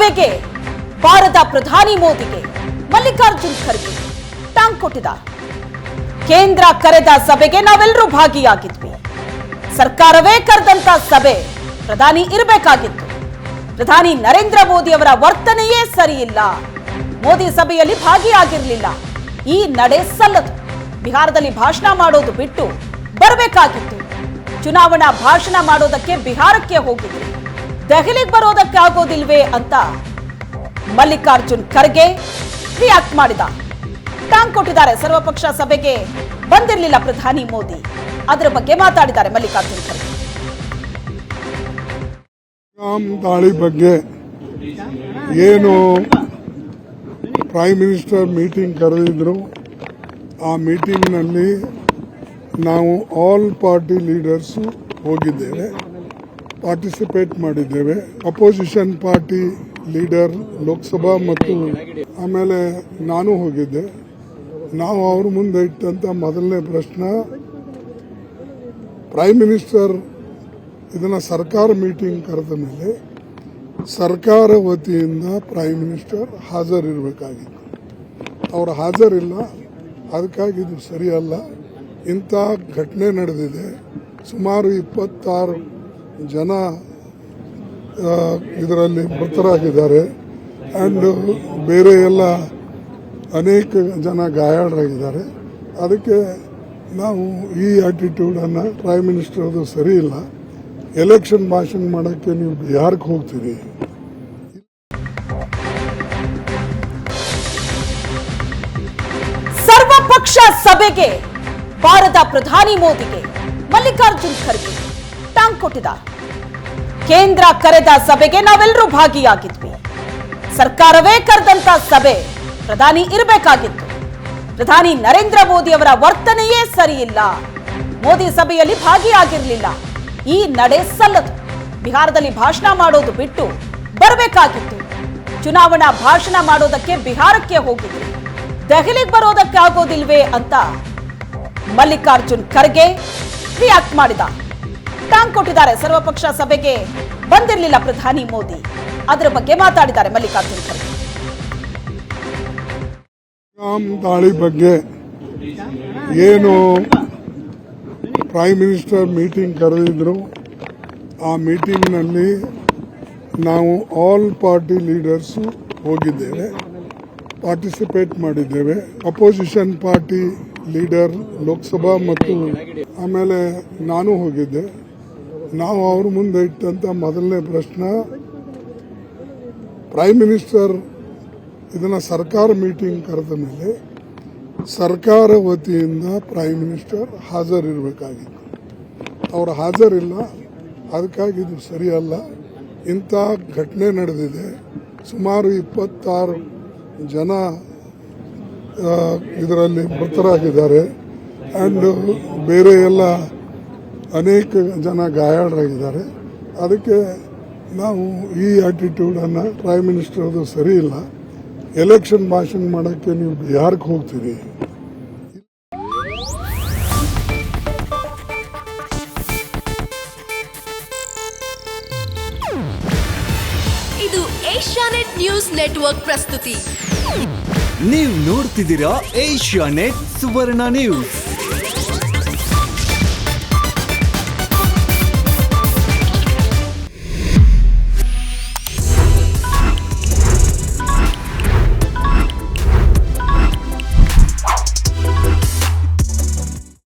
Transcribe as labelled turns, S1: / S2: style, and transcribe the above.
S1: ಸಭೆಗೆ ಭಾರತ ಪ್ರಧಾನಿ ಮೋದಿಗೆ ಮಲ್ಲಿಕಾರ್ಜುನ್ ಖರ್ಗೆ ಟಾಂಗ್ ಕೊಟ್ಟಿದ್ದಾರೆ. ಕೇಂದ್ರ ಕರೆದ ಸಭೆಗೆ ನಾವೆಲ್ಲರೂ ಭಾಗಿಯಾಗಿದ್ವಿ. ಸರ್ಕಾರವೇ ಕರೆದಂತ ಸಭೆ ಪ್ರಧಾನಿ ಇರಬೇಕಾಗಿತ್ತು. ಪ್ರಧಾನಿ ನರೇಂದ್ರ ಮೋದಿ ಅವರ ವರ್ತನೆಯೇ ಸರಿಯಿಲ್ಲ. ಮೋದಿ ಸಭೆಯಲ್ಲಿ ಭಾಗಿಯಾಗಿರಲಿಲ್ಲ. ಈ ನಡೆ ಸಲ್ಲದು. ಬಿಹಾರದಲ್ಲಿ ಭಾಷಣ ಮಾಡೋದು ಬಿಟ್ಟು ಬರಬೇಕಾಗಿತ್ತು. ಚುನಾವಣಾ ಭಾಷಣ ಮಾಡೋದಕ್ಕೆ ಬಿಹಾರಕ್ಕೆ ಹೋಗಿದ್ರು ದೆಹಲಿಗೆ ಬರೋದಕ್ಕೆ ಆಗೋದಿಲ್ವೇ ಅಂತ ಮಲ್ಲಿಕಾರ್ಜುನ್ ಖರ್ಗೆ ರಿಯಾಕ್ಟ್ ಮಾಡಿದ. ಟಾಂಗ್ ಕೊಟ್ಟಿದ್ದಾರೆ. ಸರ್ವಪಕ್ಷ ಸಭೆಗೆ ಬಂದಿರಲಿಲ್ಲ ಪ್ರಧಾನಿ ಮೋದಿ. ಅದರ ಬಗ್ಗೆ ಮಾತಾಡಿದ್ದಾರೆ ಮಲ್ಲಿಕಾರ್ಜುನ್ ಖರ್ಗೆ.
S2: ದಾಳಿ ಬಗ್ಗೆ ಏನು ಪ್ರೈಮ್ ಮಿನಿಸ್ಟರ್ ಮೀಟಿಂಗ್ ಕರೆದಿದ್ರು. ಆ ಮೀಟಿಂಗ್ನಲ್ಲಿ ನಾವು ಆಲ್ ಪಾರ್ಟಿ ಲೀಡರ್ಸು ಹೋಗಿದ್ದೇವೆ. ಪಾರ್ಟಿಸಿಪೇಟ್ ಮಾಡಿದ್ದೇವೆ. ಅಪೋಸಿಷನ್ ಪಾರ್ಟಿ ಲೀಡರ್ ಲೋಕಸಭಾ ಮತ್ತು ಆಮೇಲೆ ನಾನು ಹೋಗಿದ್ದೆ. ನಾವು ಅವ್ರ ಮುಂದೆ ಇಟ್ಟಂತ ಮೊದಲನೇ ಪ್ರಶ್ನೆ ಪ್ರೈಮ್ ಮಿನಿಸ್ಟರ್ ಇದನ್ನ ಸರ್ಕಾರ ಮೀಟಿಂಗ್ ಕರೆದ ಮೇಲೆ ಸರ್ಕಾರ ವತಿಯಿಂದ ಪ್ರೈಮ್ ಮಿನಿಸ್ಟರ್ ಹಾಜರಿರಬೇಕಾಗಿತ್ತು. ಅವರು ಹಾಜರಿಲ್ಲ, ಅದಕ್ಕಾಗಿ ಇದು ಸರಿಯಲ್ಲ. ಇಂಥ ಘಟನೆ ನಡೆದಿದೆ. ಸುಮಾರು ಇಪ್ಪತ್ತಾರು ಜನ ಇದರಲ್ಲಿ ಮೃತರಾಗಿದ್ದಾರೆ ಆ್ಯಂಡ್ ಬೇರೆ ಎಲ್ಲ ಅನೇಕ ಜನ ಗಾಯಾಳರಾಗಿದ್ದಾರೆ. ಅದಕ್ಕೆ ನಾವು ಈ ಆ್ಯಟಿಟ್ಯೂಡನ್ನು ಪ್ರೈಮ್ ಮಿನಿಸ್ಟರ್ ಅದು ಸರಿ ಇಲ್ಲ. ಎಲೆಕ್ಷನ್ ಭಾಷಣ ಮಾಡೋಕ್ಕೆ ನೀವು ಯಾರಿಗೆ ಹೋಗ್ತೀರಿ.
S1: ಸರ್ವಪಕ್ಷ ಸಭೆಗೆ, ಭಾರತ ಪ್ರಧಾನಿ ಮೋದಿಗೆ ಮಲ್ಲಿಕಾರ್ಜುನ್ ಖರ್ಗೆ, ಟಾಂಗ್ ಕೊಟ್ಟಿದ್ದಾರೆ. ಕೇಂದ್ರ ಕರೆದ ಸಭೆಗೆ ನಾವೆಲ್ಲರೂ ಭಾಗಿಯಾಗಿದ್ವಿ. ಸರ್ಕಾರವೇ ಕರೆದಂತ ಸಭೆ ಪ್ರಧಾನಿ ಇರಬೇಕಾಗಿತ್ತು. ಪ್ರಧಾನಿ ನರೇಂದ್ರ ಮೋದಿ ಅವರ ವರ್ತನೆಯೇ ಸರಿಯಿಲ್ಲ. ಮೋದಿ ಸಭೆಯಲ್ಲಿ ಭಾಗಿಯಾಗಿರಲಿಲ್ಲ. ಈ ನಡೆ ಸಲ್ಲದು. ಬಿಹಾರದಲ್ಲಿ ಭಾಷಣ ಮಾಡೋದು ಬಿಟ್ಟು ಬರಬೇಕಾಗಿತ್ತು. ಚುನಾವಣಾ ಭಾಷಣ ಮಾಡೋದಕ್ಕೆ ಬಿಹಾರಕ್ಕೆ ಹೋಗಿದ್ರು ದೆಹಲಿಗೆ ಬರೋದಕ್ಕೆ ಆಗೋದಿಲ್ವೇ ಅಂತ ಮಲ್ಲಿಕಾರ್ಜುನ್ ಖರ್ಗೆ ರಿಯಾಕ್ಟ್ ಮಾಡಿದ. ಟಾಂಗ್ ಕೊಟ್ಟಿದ್ದಾರೆ. ಸರ್ವಪಕ್ಷ ಸಭೆಗೆ ಬಂದಿರಲಿಲ್ಲ ಪ್ರಧಾನಿ ಮೋದಿ. ಅದರ ಬಗ್ಗೆ ಮಾತಾಡಿದ್ದಾರೆ ಮಲ್ಲಿಕಾರ್ಜುನ್ ಖರ್ಗೆ.
S2: ಬಗ್ಗೆ ಏನು ಪ್ರೈಮ್ ಮಿನಿಸ್ಟರ್ ಮೀಟಿಂಗ್ ಕರೆದಿದ್ರು. ಆ ಮೀಟಿಂಗ್ನಲ್ಲಿ ನಾವು ಆಲ್ ಪಾರ್ಟಿ ಲೀಡರ್ಸು ಹೋಗಿದ್ದೇವೆ. ಪಾರ್ಟಿಸಿಪೇಟ್ ಮಾಡಿದ್ದೇವೆ. ಅಪೋಸಿಷನ್ ಪಾರ್ಟಿ ಲೀಡರ್ ಲೋಕಸಭಾ ಮತ್ತು ಆಮೇಲೆ ನಾನು ಹೋಗಿದ್ದೆ. ನಾವು ಅವ್ರ ಮುಂದೆ ಇಟ್ಟಂತ ಮೊದಲನೇ ಪ್ರಶ್ನೆ ಪ್ರೈಮ್ ಮಿನಿಸ್ಟರ್ ಇದನ್ನ ಸರ್ಕಾರ ಮೀಟಿಂಗ್ ಕರೆದ ಮೇಲೆ ಸರ್ಕಾರ ವತಿಯಿಂದ ಪ್ರೈಮ್ ಮಿನಿಸ್ಟರ್ ಹಾಜರಿರಬೇಕಾಗಿತ್ತು. ಅವರು ಹಾಜರಿಲ್ಲ, ಅದಕ್ಕಾಗಿ ಇದು ಸರಿಯಲ್ಲ. ಇಂಥ ಘಟನೆ ನಡೆದಿದೆ. ಸುಮಾರು ಇಪ್ಪತ್ತಾರು ಜನ ಇದರಲ್ಲಿ ಮೃತರಾಗಿದ್ದಾರೆ. ಆ್ಯಂಡ್ ಬೇರೆ ಎಲ್ಲ ಅನೇಕ ಜನ ಗಾಯಾಳರಾಗಿದ್ದಾರೆ. ಅದಕ್ಕೆ ನಾವು ಈ ಆಟಿಟ್ಯೂಡನ್ನು ಪ್ರೈಮ್ ಮಿನಿಸ್ಟರ್ ಅದು ಸರಿ ಇಲ್ಲ. ಎಲೆಕ್ಷನ್ ಭಾಷಣ ಮಾಡೋಕ್ಕೆ ನೀವು ಯಾರಿಗೆ ಹೋಗ್ತೀರಿ.
S3: ಇದು ಏಷ್ಯಾನೆಟ್ ನ್ಯೂಸ್ ನೆಟ್ವರ್ಕ್ ಪ್ರಸ್ತುತಿ.
S4: ನೀವು ನೋಡ್ತಿದ್ದೀರಾ ಏಷ್ಯಾನೆಟ್ ಸುವರ್ಣ ನ್ಯೂಸ್.